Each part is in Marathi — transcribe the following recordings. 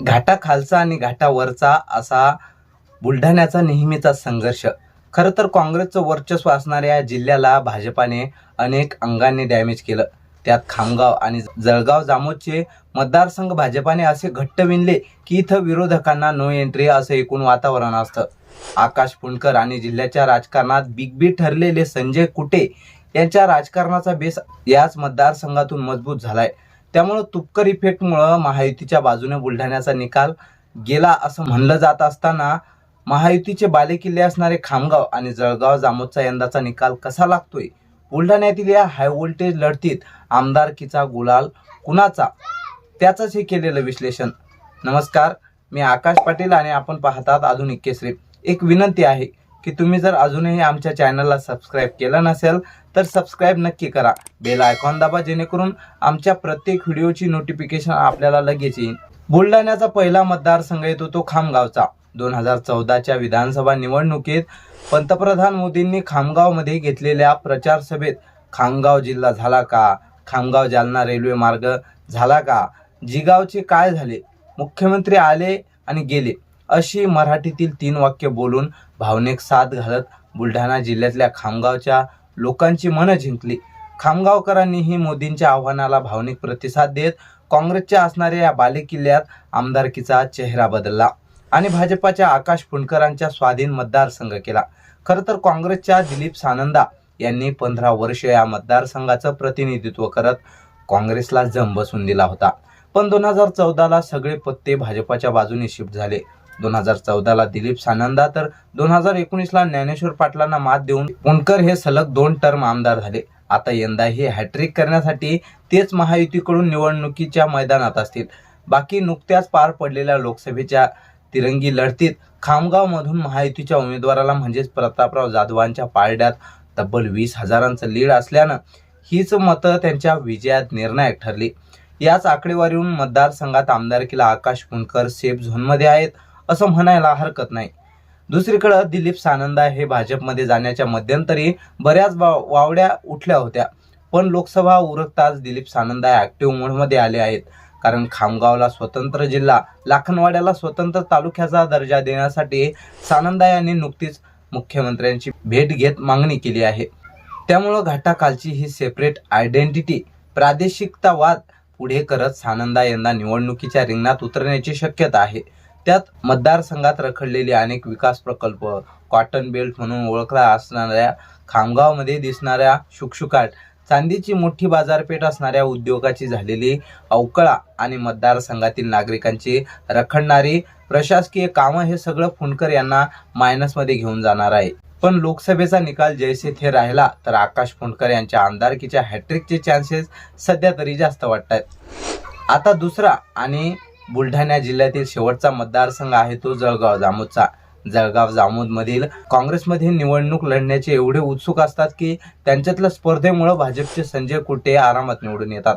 घाटाखालचा आणि घाटावरचा असा बुलढाण्याचा नेहमीचा संघर्ष. खरं तर काँग्रेसचं वर्चस्व असणाऱ्या या जिल्ह्याला भाजपाने अनेक अंगांनी डॅमेज केलं. त्यात खामगाव आणि जळगाव जामोदचे मतदारसंघ भाजपाने असे घट्ट विणले की इथं विरोधकांना नो एंट्री असं एकूण वातावरण असतं. आकाश पुणकर आणि जिल्ह्याच्या राजकारणात बिग बी ठरलेले संजय कुटे यांच्या राजकारणाचा बेस याच मतदारसंघातून मजबूत झालाय. त्यामुळं तुपकर इफेक्टमुळं महायुतीच्या बाजूने बुलढाण्याचा निकाल गेला असं म्हणलं जात असताना महायुतीचे बालेकिल्ले असणारे खामगाव आणि जळगाव जामोदचा यंदाचा निकाल कसा लागतोय? बुलढाण्यातील या हाय व्होल्टेज लढतीत आमदारकीचा गुलाल कुणाचा? त्याचंच हे केलेलं विश्लेषण. नमस्कार मी आकाश पाटील आणि आपण पाहतात आधुनिक केसरी. एक विनंती आहे की तुम्ही जर अजूनही आमच्या चॅनलला सबस्क्राईब केलं नसेल तर सबस्क्राईब नक्की करा. बेल आयकॉन दाबा जेणेकरून आमच्या प्रत्येक व्हिडिओची नोटिफिकेशन आपल्याला लगेच येईल बुलढाण्याचा पहिला मतदारसंघ येतो तो खामगावचा. दोन हजार चौदाच्या विधानसभा निवडणुकीत पंतप्रधान मोदींनी खामगावमध्ये घेतलेल्या प्रचार सभेत खामगाव जिल्हा झाला का? खामगाव जालना रेल्वे मार्ग झाला का? जिगावचे काय झाले? मुख्यमंत्री आले आणि गेले. अशी मराठीतील तीन वाक्य बोलून भावनिक साथ घालत बुलढाणा जिल्ह्यातल्या खामगावच्या लोकांची मनं जिंकली. खामगावकरांनीही मोदींच्या आव्हानाला भावनिक प्रतिसाद देत काँग्रेसच्या असणाऱ्या या बालेकिल्ल्यात आमदारकीचा चेहरा बदलला आणि भाजपाच्या आकाश फुंडकरांच्या स्वाधीन मतदारसंघ केला. खरं तर काँग्रेसच्या दिलीप सानंदा यांनी पंधरा वर्ष या मतदारसंघाचं प्रतिनिधित्व करत काँग्रेसला जम बसून दिला होता. पण दोन हजार चौदाला सगळे पत्ते भाजपाच्या बाजूने शिफ्ट झाले. दोन हजार चौदाला दिलीप सानंदा. तर दोन हजार एकोणीसला ज्ञानेश्वर पाटलांना मात देऊन पुणकर हे सलग दोन टर्म आमदार झाले. आता यंदाही हॅट्रिक करण्यासाठी तेच महायुतीकडून निवडणुकीच्या मैदानात असतील. बाकी नुकत्याच पार पडलेल्या लोकसभेच्या तिरंगी लढतीत खामगावमधून महायुतीच्या उमेदवाराला म्हणजेच प्रतापराव जाधवांच्या पारड्यात तब्बल वीस हजारांचं लीड असल्यानं हीच मतं त्यांच्या विजयात निर्णायक ठरली. याच आकडेवारीहून मतदारसंघात आमदारकीला आकाश पुणकर सेफ झोनमध्ये आहेत. असं म्हणायला हरकत नाही. दुसरीकडं दिलीप सानंदा हे भाजपमध्ये जाण्याच्या मध्यंतरी बऱ्याच वावड्या उठल्या होत्या. पण लोकसभा उरकताच दिलीप सानंदा ऍक्टिव्ह मोडमध्ये आले आहेत. कारण खामगावला स्वतंत्र जिल्हा लाखनवाड्याला स्वतंत्र तालुक्याचा दर्जा देण्यासाठी सानंदा यांनी नुकतीच मुख्यमंत्र्यांची भेट घेत मागणी केली आहे. त्यामुळं घाटाखालची ही सेपरेट आयडेंटिटी प्रादेशिकतावाद पुढे करत सानंदा यंदा निवडणुकीच्या रिंगणात उतरण्याची शक्यता आहे. त्यात मतदारसंघात रखडलेले अनेक विकास प्रकल्प कॉटन बेल्ट म्हणून ओळखला असणाऱ्या खामगावमध्ये दिसणाऱ्या शुकशुकाट चांदीची मोठी बाजारपेठ असणाऱ्या उद्योगाची झालेली अवकळा आणि मतदारसंघातील नागरिकांची रखडणारी प्रशासकीय कामं हे सगळं फुंडकर यांना मायनसमध्ये घेऊन जाणार आहे. पण लोकसभेचा निकाल जैसे थे राहिला तर आकाश फुंडकर यांच्या आमदारकीच्या हॅट्रिकचे चान्सेस सध्या तरी जास्त वाटत आहेत आता दुसरा आणि बुलढाणा जिल्ह्यातील शेवटचा मतदारसंघ आहे तो जळगाव जामोदचा. जळगाव जामोदमधील काँग्रेसमध्ये निवडणूक लढण्याचे एवढे उत्सुक असतात की त्यांच्यातल्या स्पर्धेमुळे भाजपचे संजय कुटे आरामात निवडून येतात.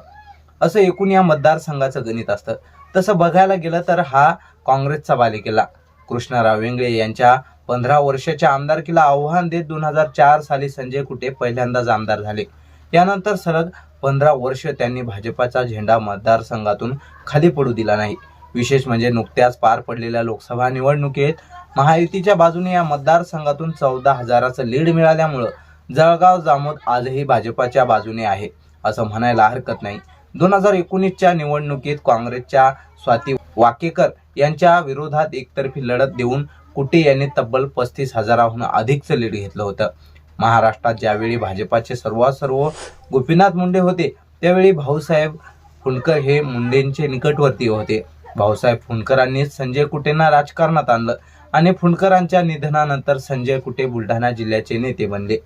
असं एकूण या मतदारसंघाचं गणित असतं. तसं बघायला गेलं तर हा काँग्रेसचा बालिकेला कृष्णराव वेंगळे यांच्या पंधरा वर्षाच्या आमदारकीला आव्हान देत दोन हजार चार साली संजय कुटे पहिल्यांदाच आमदार झाले. यानंतर सलग पंधरा वर्ष त्यांनी भाजपाचा झेंडा मतदारसंघातून खाली पडू दिला नाही. विशेष म्हणजे नुकत्याच पार पडलेल्या लोकसभा निवडणुकीत महायुतीच्या बाजूने या मतदारसंघातून चौदा हजाराचं लीड मिळाल्यामुळं जळगाव जामोद आजही भाजपाच्या बाजूने आहे असं म्हणायला हरकत नाही. दोन हजार एकोणीसच्या निवडणुकीत काँग्रेसच्या स्वाती वाकेकर यांच्या विरोधात एकतर्फी लढत देऊन कुटे यांनी तब्बल पस्तीस हजाराहून अधिकचं लीड घेतलं होतं. महाराष्ट्रात ज्यावेळी भाजपाचे सर्वात सर्व गोपीनाथ मुंडे होते त्यावेळी भाऊसाहेब फुंडकर हे मुंडेंचे निकटवर्ती होते. भाऊसाहेब फुंडकरांनी संजय कुटेंना राजकारणात आणलं आणि फुंडकरांच्या निधनानंतर संजय कुटे बुलढाणा जिल्ह्याचे नेते बनले.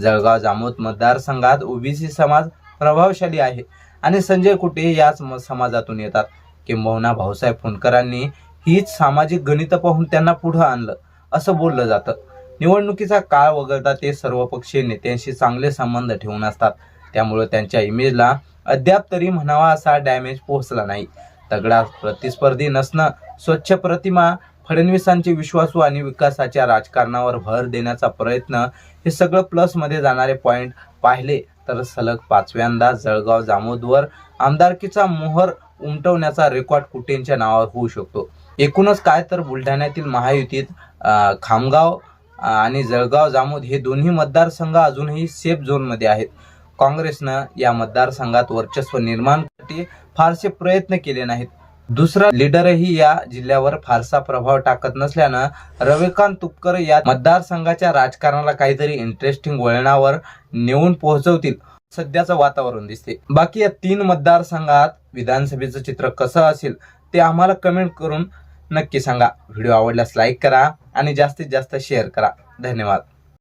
जळगाव जामोद मतदारसंघात ओबीसी समाज प्रभावशाली आहे आणि संजय कुटे याच म- समाजातून येतात. किंबहुना भाऊसाहेब फुंडकरांनी हीच सामाजिक गणितं पाहून त्यांना पुढं आणलं असं बोललं जातं. निवडणुकीचा काळ वगळता ते सर्वपक्षीय नेत्यांशी चांगले संबंध ठेवून असतात. त्यामुळे त्यांच्या इमेजला अद्याप तरी म्हणावा असा डॅमेज पोहोचला नाही. तगडा प्रतिस्पर्धी नसणं स्वच्छ प्रतिमा फडणवीसांचे विश्वासू आणि विकासाच्या राजकारणावर भर देण्याचा प्रयत्न हे सगळं प्लसमध्ये जाणारे पॉईंट पाहिले तर सलग पाचव्यांदा जळगाव जामोदवर आमदारकीचा मोहर उमटवण्याचा रेकॉर्ड कुटेंच्या नावावर होऊ शकतो. एकूणच काय तर बुलढाण्यातील महायुतीत खामगाव आणि जळगाव जामोद हे दोन्ही मतदारसंघ अजूनही सेफ झोनमध्ये आहेत. काँग्रेसनं या मतदारसंघात वर्चस्व निर्माणसाठी फारसे प्रयत्न केले नाहीत. दुसरा लीडरही या जिल्ह्यावर फारसा प्रभाव टाकत नसल्यानं रविकांत तुपकर या मतदारसंघाच्या राजकारणाला काहीतरी इंटरेस्टिंग वळणावर नेऊन पोहोचवतील. सध्याचं वातावरण दिसते. बाकी या तीन मतदारसंघात विधानसभेचं चित्र कसं असेल ते आम्हाला कमेंट करून नक्की सांगा. व्हिडिओ आवडल्यास लाईक करा आणि जास्तीत जास्त शेअर करा. धन्यवाद.